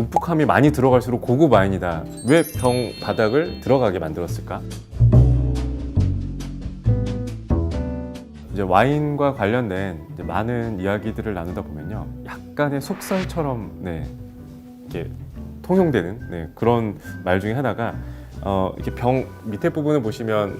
움푹함이 많이 들어갈수록 고급 와인이다. 왜 병 바닥을 들어가게 만들었을까? 이제 와인과 관련된 이제 많은 이야기들을 나누다 보면요, 약간의 속설처럼 네, 이렇게 통용되는 네, 그런 말 중에 하나가 어, 이렇게 병 밑에 부분을 보시면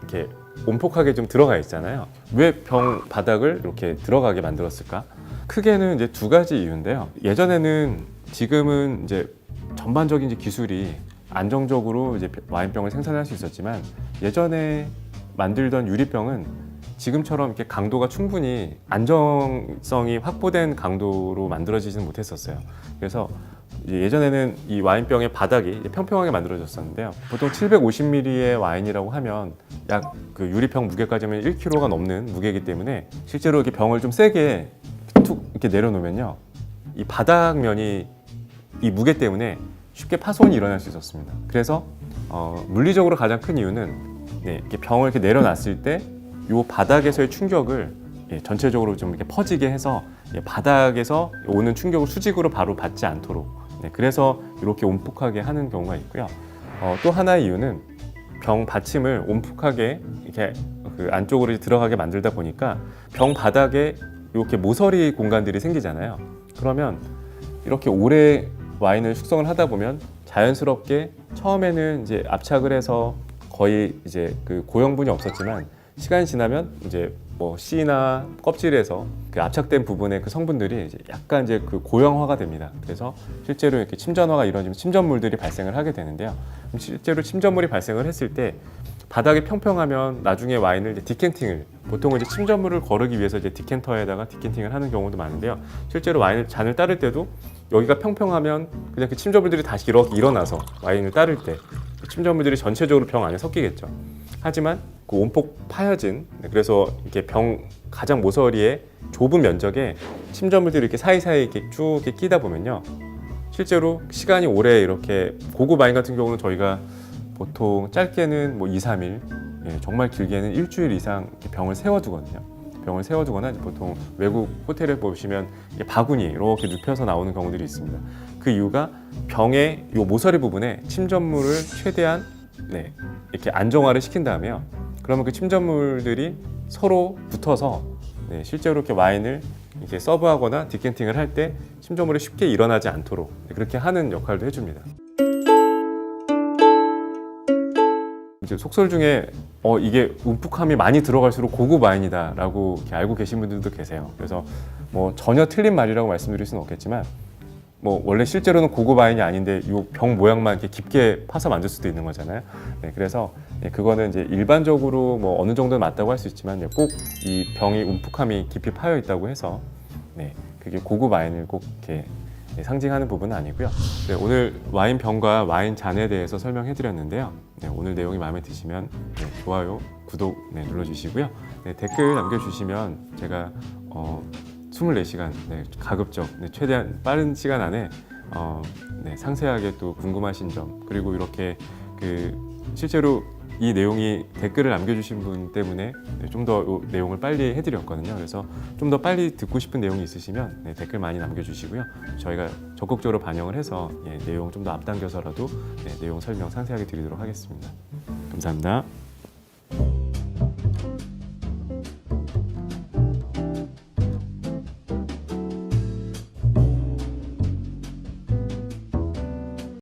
이렇게 온폭하게 좀 들어가 있잖아요. 왜 병 바닥을 이렇게 들어가게 만들었을까? 크게는 이제 두 가지 이유인데요. 예전에는 지금은 이제 전반적인 이제 기술이 안정적으로 이제 와인병을 생산할 수 있었지만 예전에 만들던 유리병은 지금처럼 이렇게 강도가 충분히 안정성이 확보된 강도로 만들어지지는 못했었어요. 그래서 예전에는 이 와인병의 바닥이 평평하게 만들어졌었는데요. 보통 750ml의 와인이라고 하면 약 그 유리병 무게까지 하면 1kg가 넘는 무게이기 때문에 실제로 이렇게 병을 좀 세게 툭 이렇게 내려놓으면요. 이 바닥면이 이 무게 때문에 쉽게 파손이 일어날 수 있었습니다. 그래서 어, 물리적으로 가장 큰 이유는 네, 이렇게 병을 이렇게 내려놨을 때 이 바닥에서의 충격을 예, 전체적으로 좀 이렇게 퍼지게 해서 예, 바닥에서 오는 충격을 수직으로 바로 받지 않도록 네, 그래서 이렇게 온폭하게 하는 경우가 있고요. 어, 또 하나의 이유는 병 받침을 온폭하게 이렇게 그 안쪽으로 들어가게 만들다 보니까 병 바닥에 이렇게 모서리 공간들이 생기잖아요. 그러면 이렇게 오래 와인을 숙성을 하다 보면 자연스럽게 처음에는 이제 압착을 해서 거의 이제 그 고형분이 없었지만 시간이 지나면 이제 뭐 씨나 껍질에서 그 압착된 부분의 그 성분들이 이제 약간 이제 그 고형화가 됩니다. 그래서 실제로 이렇게 침전화가 이루어지면 침전물들이 발생을 하게 되는데요. 실제로 침전물이 발생을 했을 때 바닥이 평평하면 나중에 와인을 이제 디켄팅을 보통은 이제 침전물을 거르기 위해서 이제 디켄터에다가 디켄팅을 하는 경우도 많은데요. 실제로 와인을 잔을 따를 때도 여기가 평평하면 그냥 그 침전물들이 다시 이렇게 일어나서 와인을 따를 때 그 침전물들이 전체적으로 병 안에 섞이겠죠. 하지만 그 온폭 파여진 네, 그래서 이렇게 병 가장 모서리에 좁은 면적에 침전물들이 이렇게 사이사이 이렇게 쭉 이렇게 끼다 보면요. 실제로 시간이 오래 이렇게 고급 와인 같은 경우는 저희가 보통 짧게는 뭐 2, 3일, 예, 정말 길게는 일주일 이상 병을 세워두거든요. 병을 세워두거나 보통 외국 호텔에 보시면 바구니 이렇게 눕혀서 나오는 경우들이 있습니다. 그 이유가 병의 요 모서리 부분에 침전물을 최대한 네, 이렇게 안정화를 시킨 다음에요. 그러면 그 침전물들이 서로 붙어서 네, 실제로 이렇게 와인을 이렇게 서브하거나 디켄팅을 할 때 침전물이 쉽게 일어나지 않도록 네, 그렇게 하는 역할도 해줍니다. 이제 속설 중에 어 이게 움푹함이 많이 들어갈수록 고급 와인이다라고 알고 계신 분들도 계세요. 그래서 뭐 전혀 틀린 말이라고 말씀드릴 수는 없겠지만 뭐 원래 실제로는 고급 와인이 아닌데 이 병 모양만 이렇게 깊게 파서 만들 수도 있는 거잖아요. 네, 그래서 예, 그거는 이제 일반적으로 뭐 어느 정도는 맞다고 할 수 있지만 꼭 이 병이 움푹함이 깊이 파여 있다고 해서 네, 그게 고급 와인을 꼭 이렇게 네, 상징하는 부분은 아니고요. 네, 오늘 와인 병과 와인 잔에 대해서 설명해 드렸는데요. 네, 오늘 내용이 마음에 드시면 네, 좋아요, 구독 네, 눌러주시고요. 네, 댓글 남겨주시면 제가 어, 24시간 네, 가급적 네, 최대한 빠른 시간 안에 어, 네, 상세하게 또 궁금하신 점 그리고 이렇게 그 실제로 이 내용이 댓글을 남겨주신 분 때문에 네, 좀더 내용을 빨리 해드렸거든요. 그래서 좀 더 빨리 듣고 싶은 내용이 있으시면 네, 댓글 많이 남겨주시고요. 저희가 적극적으로 반영을 해서 예, 내용 좀 더 앞당겨서라도 네, 내용 설명 상세하게 드리도록 하겠습니다. 감사합니다.